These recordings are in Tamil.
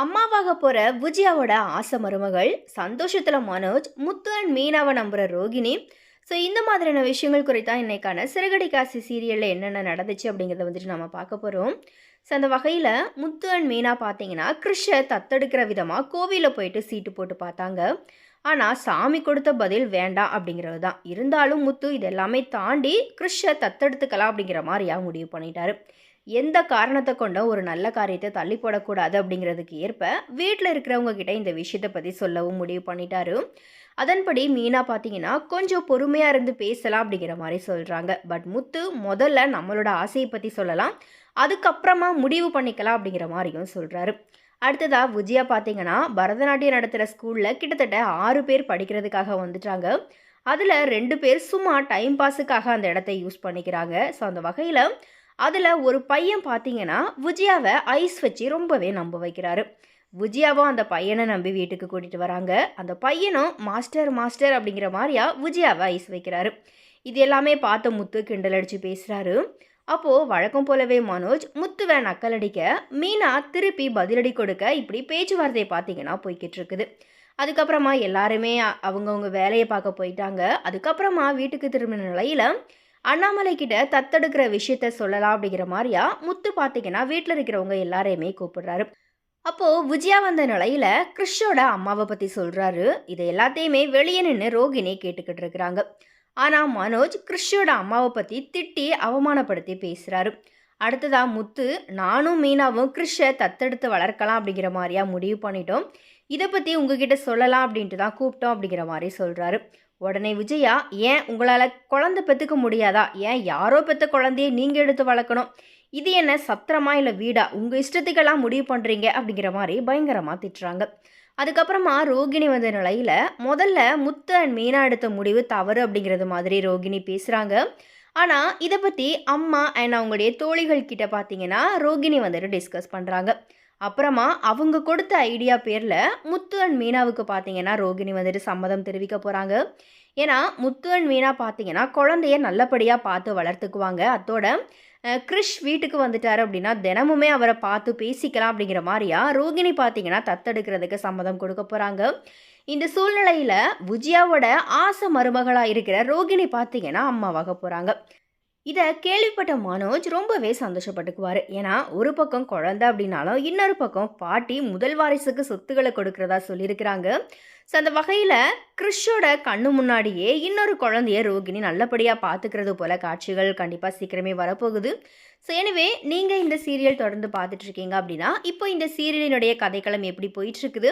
அம்மாவாக போகிற விஜயாவோட ஆசை மருமகள் சந்தோஷத்தில் மனோஜ் முத்து அண்ட் மீனாவை நம்புகிற ரோகிணி. ஸோ இந்த மாதிரியான விஷயங்கள் குறித்தா இன்னைக்கான சிறுகடி காசி சீரியலில் என்னென்ன நடந்துச்சு அப்படிங்கிறத வந்துட்டு நம்ம பார்க்க போகிறோம் ஸோ அந்த வகையில் முத்து அண்ட் மீனா பார்த்தீங்கன்னா கிருஷை தத்தெடுக்கிற விதமாக கோவிலில் போயிட்டு சீட்டு போட்டு பார்த்தாங்க. ஆனால் சாமி கொடுத்த பதில் வேண்டாம் அப்படிங்கிறது தான். இருந்தாலும் முத்து இது எல்லாமே தாண்டி கிருஷை தத்தெடுத்துக்கலாம் அப்படிங்கிற மாதிரியா முடிவு பண்ணிட்டாரு. எந்த காரணத்தை கொண்ட ஒரு நல்ல காரியத்தை தள்ளி போடக்கூடாது அப்படிங்கிறதுக்கு ஏற்ப வீட்டில் இருக்கிறவங்க கிட்ட இந்த விஷயத்தை பற்றி சொல்லவும் முடிவு பண்ணிட்டாரு. அதன்படி மீனா பார்த்தீங்கன்னா கொஞ்சம் பொறுமையாக இருந்து பேசலாம் அப்படிங்கிற மாதிரி சொல்கிறாங்க பட் முத்து முதல்ல நம்மளோட ஆசையை பற்றி சொல்லலாம். அதுக்கப்புறமா முடிவு பண்ணிக்கலாம் அப்படிங்கிற மாதிரியும் சொல்கிறாரு அடுத்ததாக விஜயா பார்த்தீங்கன்னா பரதநாட்டியம் நடத்துகிற ஸ்கூலில் கிட்டத்தட்ட ஆறு பேர் படிக்கிறதுக்காக வந்துட்டாங்க. அதில் ரெண்டு பேர் சும்மா டைம் பாஸுக்காக அந்த இடத்த யூஸ் பண்ணிக்கிறாங்க. ஸோ அந்த வகையில் அதில் ஒரு பையன் பார்த்தீங்கன்னா விஜயாவை ஐஸ் வச்சு ரொம்பவே நம்ப வைக்கிறாரு. விஜயாவும் அந்த பையனை நம்பி வீட்டுக்கு கூட்டிகிட்டு வராங்க. அந்த பையனும் மாஸ்டர் மாஸ்டர் அப்படிங்கிற மாதிரியா விஜயாவை ஐஸ் வைக்கிறாரு. இது எல்லாமே பார்த்த முத்து கிண்டல் அடித்து பேசுகிறாரு அப்போது வழக்கம் போலவே மனோஜ் முத்துவை நக்கல் அடிக்க மீனா திருப்பி பதிலடி கொடுக்க இப்படி பேச்சுவார்த்தை பார்த்தீங்கன்னா போய்கிட்டு இருக்குது. அதுக்கப்புறமா எல்லாருமே அவங்கவுங்க வேலையை பார்க்க போயிட்டாங்க. அதுக்கப்புறமா வீட்டுக்கு திரும்பின நிலையில் அண்ணாமலை கிட்ட தத்தெடுக்கிற விஷயத்த சொல்லலாம் அப்படிங்கிற மாதிரியா முத்து பார்த்தீங்கன்னா வீட்டில் இருக்கிறவங்க எல்லாரையுமே கூப்பிடுறாரு. அப்போ விஜயா வந்த நிலையில கிறிஷோட அம்மாவை பத்தி சொல்றாரு. இதை எல்லாத்தையுமே வெளியே நின்று ரோகிணி கேட்டுக்கிட்டு இருக்கிறாங்க. ஆனா மனோஜ் கிறிஷோட அம்மாவை பத்தி திட்டி அவமானப்படுத்தி பேசுறாரு. அடுத்ததா முத்து நானும் மீனாவும் கிறிஷை தத்தெடுத்து வளர்க்கலாம் அப்படிங்கிற மாதிரியா முடிவு பண்ணிட்டோம். இதை பற்றி உங்ககிட்ட சொல்லலாம் அப்படின்ட்டு தான் கூப்பிட்டோம் அப்படிங்கிற மாதிரி சொல்கிறாரு உடனே விஜயா ஏன் உங்களால் குழந்தை பெற்றுக்க முடியாதா? ஏன் யாரோ பெற்ற குழந்தைய நீங்கள் எடுத்து வளர்க்கணும்? இது என்ன சத்திரமா இல்லை வீடா? உங்கள் இஷ்டத்துக்கெல்லாம் முடிவு பண்ணுறீங்க அப்படிங்கிற மாதிரி பயங்கரமாக திட்டுறாங்க. அதுக்கப்புறமா ரோகிணி வந்த நிலையில் முதல்ல முத்து அண்ட் மீனா எடுத்த முடிவு தவறு அப்படிங்கிறது மாதிரி ரோகிணி பேசுகிறாங்க ஆனால் இதை பற்றி அம்மா அண்ட் அவங்களுடைய தோழிகள் கிட்ட பார்த்தீங்கன்னா ரோகிணி வந்துட்டு டிஸ்கஸ் பண்ணுறாங்க அப்புறமா அவங்க கொடுத்த ஐடியா பேரில் முத்து அண்ட் மீனாவுக்கு பார்த்தீங்கன்னா ரோகிணி வந்துட்டு சம்மதம் தெரிவிக்க போகிறாங்க ஏன்னா முத்து அண்ட் மீனா பார்த்தீங்கன்னா குழந்தைய நல்லபடியாக பார்த்து வளர்த்துக்குவாங்க. அத்தோட கிறிஷ் வீட்டுக்கு வந்துட்டாரு அப்படின்னா தினமுமே அவரை பார்த்து பேசிக்கலாம் அப்படிங்கிற மாதிரியா ரோகிணி பார்த்தீங்கன்னா தத்தெடுக்கிறதுக்கு சம்மதம் கொடுக்க போகிறாங்க இந்த சூழ்நிலையில் விஜயாவோட ஆசை மருமகளாக இருக்கிற ரோகிணி பார்த்தீங்கன்னா அம்மாவாக போகிறாங்க இதை கேள்விப்பட்ட மனோஜ் ரொம்பவே சந்தோஷப்பட்டுக்குவார். ஏன்னா ஒரு பக்கம் குழந்தை அப்படின்னாலும் இன்னொரு பக்கம் பாட்டி முதல் வாரிசுக்கு சொத்துக்களை கொடுக்கறதா சொல்லியிருக்கிறாங்க. ஸோ அந்த வகையில் கிறிஷோட கண்ணு முன்னாடியே இன்னொரு குழந்தைய ரோகிணி நல்லபடியாக பார்த்துக்கிறது போல காட்சிகள் கண்டிப்பாக சீக்கிரமே வரப்போகுது. ஸோ எனவே நீங்கள் இந்த சீரியல் தொடர்ந்து பார்த்துட்ருக்கீங்க அப்படின்னா இப்போ இந்த சீரியலினுடைய கதைக்களம் எப்படி போயிட்டுருக்குது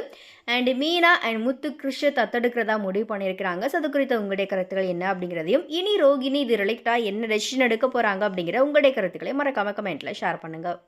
அண்ட் மீனா அண்ட் முத்து கிருஷ தத்தெடுக்கிறதா முடிவு பண்ணியிருக்கிறாங்க. ஸோ அது குறித்த உங்களுடைய கருத்துக்கள் என்ன அப்படிங்கிறதையும் இனி ரோகிணி இது ரிலேட்டடாக என்ன டெசிஷன் எடுக்க போகிறாங்க அப்படிங்கிற உங்களுடைய கருத்துக்களை மறக்காம கமெண்ட்டில் ஷேர் பண்ணுங்கள்